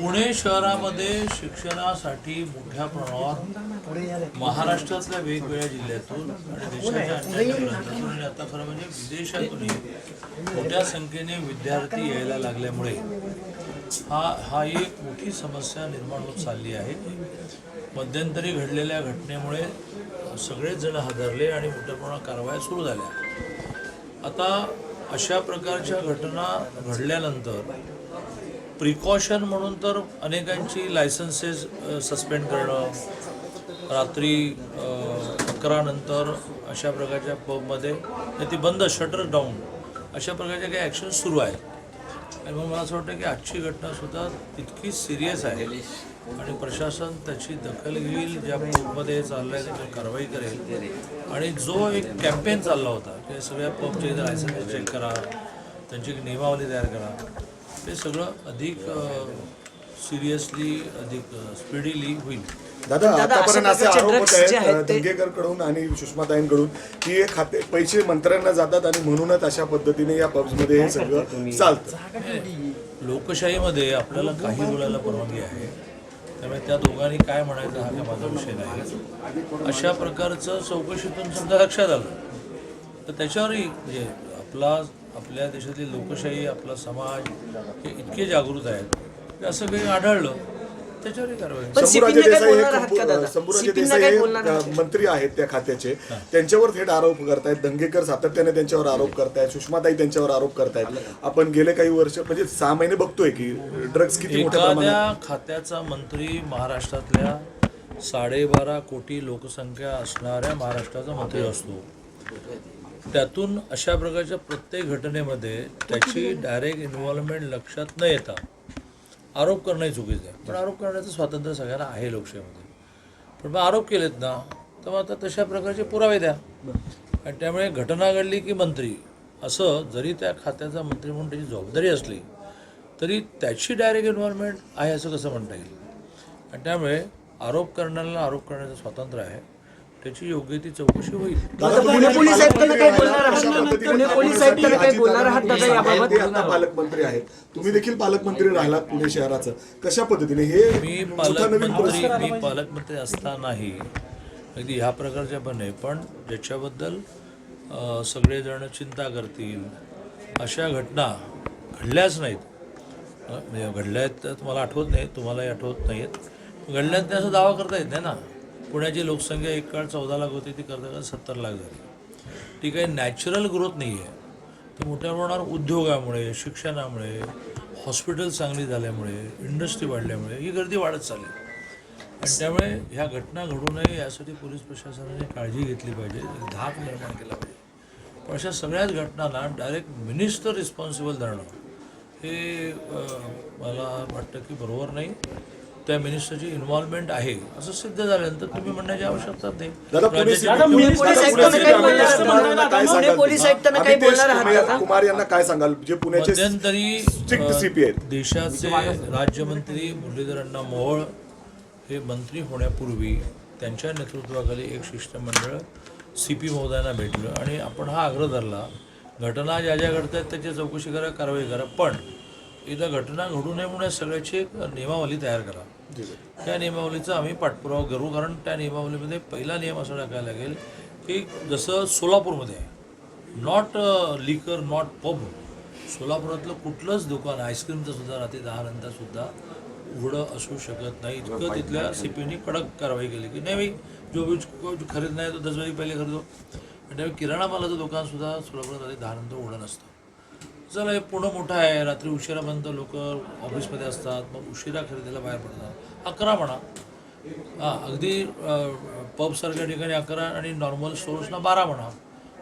पुणे शहरामध्ये शिक्षणासाठी मोठ्या प्रमाणावर महाराष्ट्रातल्या वेगवेगळ्या जिल्ह्यातून आणि देशाच्या अन्य आणि आता खरं म्हणजे विदेशातूनही मोठ्या संख्येने विद्यार्थी यायला लागल्यामुळे हा हा एक मोठी समस्या निर्माण होत चालली आहे. मध्यंतरी घडलेल्या घटनेमुळे सगळेच जण हादरले आणि मोठ्या प्रमाणात कारवाया सुरू झाल्या. आता अशा प्रकारच्या घटना घडल्यानंतर प्रिकॉशन म्हणून तर अनेकांची लायसन्सेस सस्पेंड करणं रात्री अकरानंतर अशा प्रकारच्या पबमध्ये ती बंद शटर डाऊन अशा प्रकारच्या काही ॲक्शन सुरू आहेत. आणि मग मला असं वाटतं की आजची घटनासुद्धा तितकी सिरियस आहे आणि प्रशासन त्याची दखल घेईल ज्या पबमध्ये चाललं आहे त्याची कारवाई करेल. आणि जो एक कॅम्पेन चालला होता की सगळ्या पबचे लायसन्स चेक करा त्यांची एक नियमावली तयार करा. ते सगळं अधिक सिरियसली अधिक स्पीडीली होईल. दादा दादा, आतापर्यंत असे आरोप होत प्रकारचे drugs जे आहेत आहेत ते- दंगेकरकडून आणि सुषमाताईंकडून की हे खाते पैसे मंत्र्यांना जातात आणि म्हणूनच अशा पद्धतीने या पब्समध्ये हे सगळं चालतं. लोकशाहीमध्ये आपल्याला काही बोलायला परवानगी आहे. त्यामुळे त्या दोघांनी काय म्हणायचं हा काही माझा विषय नाही. अशा प्रकारचं चौकशीतून सुद्धा लक्षात आलं. तर त्याच्यावरही म्हणजे आपला आपल्या देशातली लोकशाही आपला समाज हे इतके जागृत आहेत की असं काही आढळलं त्याच्यावरही कारवाई. पण शंभूराजे CP ने काय देसाई बोलणार आहात का कंपु- दादा? शंभूराजे CP ने देसाई काय हे बोलणार आहात? अ, मंत्री आहेत त्या खात्याचे. त्यांच्यावर थेट आरोप करतायत. दंगेकर सातत्याने त्यांच्यावर आरोप करतायत. सुषमाताई त्यांच्यावर आरोप करतायत. आपण गेले काही वर्ष म्हणजे सहा महिने बघतोय की ड्रग्ज किती मोठ्या प्रमाणात एखाद्या खात्याचा मंत्री महाराष्ट्रातल्या साडेबारा कोटी लोकसंख्या असणाऱ्या महाराष्ट्राचा मंत्री असतो. त्यातून अशा प्रकारच्या प्रत्येक घटनेमध्ये त्याची डायरेक्ट इन्व्हॉल्वमेंट लक्षात न येता आरोप करणंही चुकीचं आहे. पण आरोप करण्याचं स्वातंत्र्य सगळ्यांना आहे लोकशाहीमध्ये. पण मग आरोप केलेत ना तर मग आता तशा प्रकारचे पुरावे द्या. आणि त्यामुळे घटना घडली की मंत्री असं जरी त्या खात्याचा मंत्री म्हणून त्याची जबाबदारी असली तरी त्याची डायरेक्ट इन्व्हॉल्वमेंट आहे असं कसं म्हणता येईल? आणि त्यामुळे आरोप करण्याला आरोप करण्याचं स्वातंत्र्य आहे. त्याची योग्य ती चौकशी होईल. दादा, तुम्ही पुणे देखील पोलीस आयुक्तांना काय पालकमंत्री बोलणार आहात. आहात? अशा पद्धतीने पुणे पोलीस पोलिसांनी आयुक्तांना काय अजितदादांना बोलणार आहात? दादा, याबाबत? ते बोलणार आता पालकमंत्री आहेत. तुम्ही देखील पालकमंत्री राहिलात पुणे शहराचं. कशा पद्धतीने? हे मी सुद्धा नवीन पालकमंत्री मी पालकमंत्री असतानाही अगदी ह्या प्रकारच्या पण नाही पण ज्याच्याबद्दल अ, सगळेजण चिंता करतील अशा घटना घडल्याच नाहीत. अ, म्हणजे घडल्या आहेत तर मला आठवत नाही तुम्हालाही आठवत नाहीत घडल्यात नाही असं दावा करता येत नाही ना. पुण्याची लोकसंख्या एक काळ चौदा लाख होती ती करता करता सत्तर लाख झाली. ती काही नॅचरल ग्रोथ नाही आहे ती मोठ्या प्रमाणावर उद्योगामुळे शिक्षणामुळे हॉस्पिटल चांगली झाल्यामुळे इंडस्ट्री वाढल्यामुळे ही गर्दी वाढत चालली. आणि त्यामुळे ह्या घटना घडू नये यासाठी पोलीस प्रशासनाने काळजी घेतली पाहिजे धाक निर्माण केला पाहिजे. पण अशा सगळ्याच घटनांना डायरेक्ट मिनिस्टर रिस्पॉन्सिबल धरणं हे मला वाटतं की बरोबर नाही. त्या मिनिस्टरची इन्व्हॉल्वमेंट आहे असं सिद्ध झाल्यानंतर तुम्ही म्हणण्याची आवश्यकता नाही. देशाचे राज्यमंत्री मुरलीधर अण्णा मोहोळ हे मंत्री होण्यापूर्वी त्यांच्या नेतृत्वाखाली एक शिष्टमंडळ सी पी महोदयांना भेटलं आणि आपण हा आग्रह धरला घटना ज्या ज्या घडतात त्याची चौकशी करा कारवाई करा. पण इथं घटना घडू नये म्हणून सगळ्याची एक नियमावली तयार करा. त्या नियमावलीचा आम्ही पाठपुरावा करू कारण त्या नियमावलीमध्ये पहिला नियम असा टाकायला लागेल की जसं सोलापूरमध्ये आहे नॉट लिकर नॉट पब सोलापुरातलं कुठलंच दुकान आईस्क्रीमचं सुद्धा रात्री दहा नंतर सुद्धा उघडं असू शकत नाही. इतकं तिथल्या सी पीने कडक कारवाई केली की नाही भाई जो कुछ खरीद नाही तो दस बजे पहिले खरीदो आणि त्यामुळे किराणा मालाचं दुकान सुद्धा सोलापुरात रात्री दहा नंतर उघडं नसतं. चला हे पुणं मोठं आहे. रात्री उशिरापर्यंत लोक ऑफिसमध्ये असतात. मग उशिरा खरेदीला बाहेर पडतात. अकरा म्हणा. हां अगदी पबसारख्या ठिकाणी अकरा आणि नॉर्मल स्टोर्सना बारा म्हणा.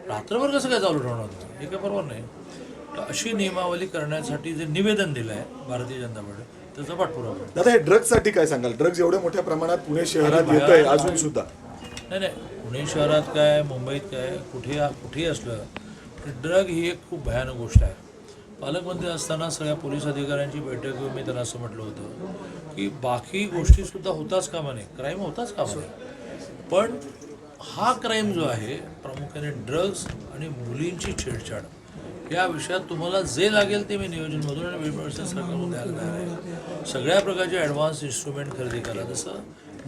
रात्रभर कसं काय चालू ठेवणार तुम्ही? हे काय बरोबर नाही. तर अशी नियमावली करण्यासाठी जे निवेदन दिलं आहे भारतीय जनता पार्टी त्याचा पाठपुरावा. दादा हे ड्रग्जसाठी काय सांगाल? ड्रग्ज एवढ्या मोठ्या प्रमाणात पुणे शहरात येत आहे अजून सुद्धा. नाही नाही. पुणे शहरात काय मुंबईत काय कुठे कुठेही असलं ड्रग ही एक खूप भयानक गोष्ट आहे. पालकमंत्री असताना सगळ्या पोलीस अधिकाऱ्यांची बैठक घेऊन मी त्यांना असं म्हटलं होतं की बाकी गोष्टीसुद्धा होताच कामा नये क्राईम होताच कामा नये पण हा क्राईम जो आहे प्रामुख्याने ड्रग्ज आणि मुलींची छेडछाड या विषयात तुम्हाला जे लागेल ते मी नियोजनमधून आणि वेळप्रवेश सरकारमधून द्यायला तयार आहे. सगळ्या प्रकारचे ॲडव्हान्स इन्स्ट्रुमेंट खरेदी करा जसं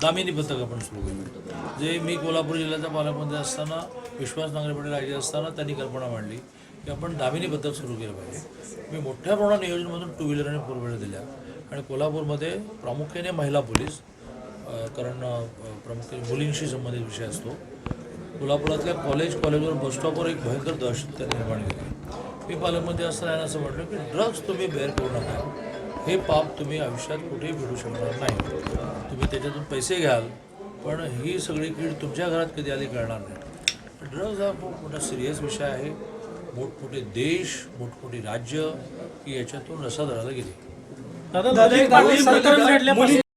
दामिनी पथक आपण सुरू केलं जे मी कोल्हापूर जिल्ह्याच्या पालकमंत्री असताना विश्वास नांगरे पाटील राजे असताना त्यांनी कल्पना मांडली. की आपण दामिनी सुरू केलं पाहिजे. मी मोठ्या प्रमाणात नियोजनमधून टू व्हीलर आणि फोर व्हीलर दिल्या. आणि कोल्हापूरमध्ये प्रामुख्याने महिला पोलीस कारण प्रामुख्याने मुलींशी संबंधित विषय असतो. कोल्हापुरातल्या कॉलेज कॉलेजवर बसस्टॉपवर एक भयंकर दहशत निर्माण केली. मी पालकमध्ये असताना यांना असं म्हटलं की ड्रग्ज तुम्ही बेअर करू नका. हे पाप तुम्ही आयुष्यात कुठेही भेटू शकणार नाही. तुम्ही त्याच्यातून पैसे घ्याल पण ही सगळी कीड तुमच्या घरात कधी आली कळणार नाही. ड्रग्ज हा खूप मोठा सिरियस विषय आहे. मोठमोठे देश मोठमोठी राज्य ही याच्यातून रसादराला गेली. दादा घडल्यापासून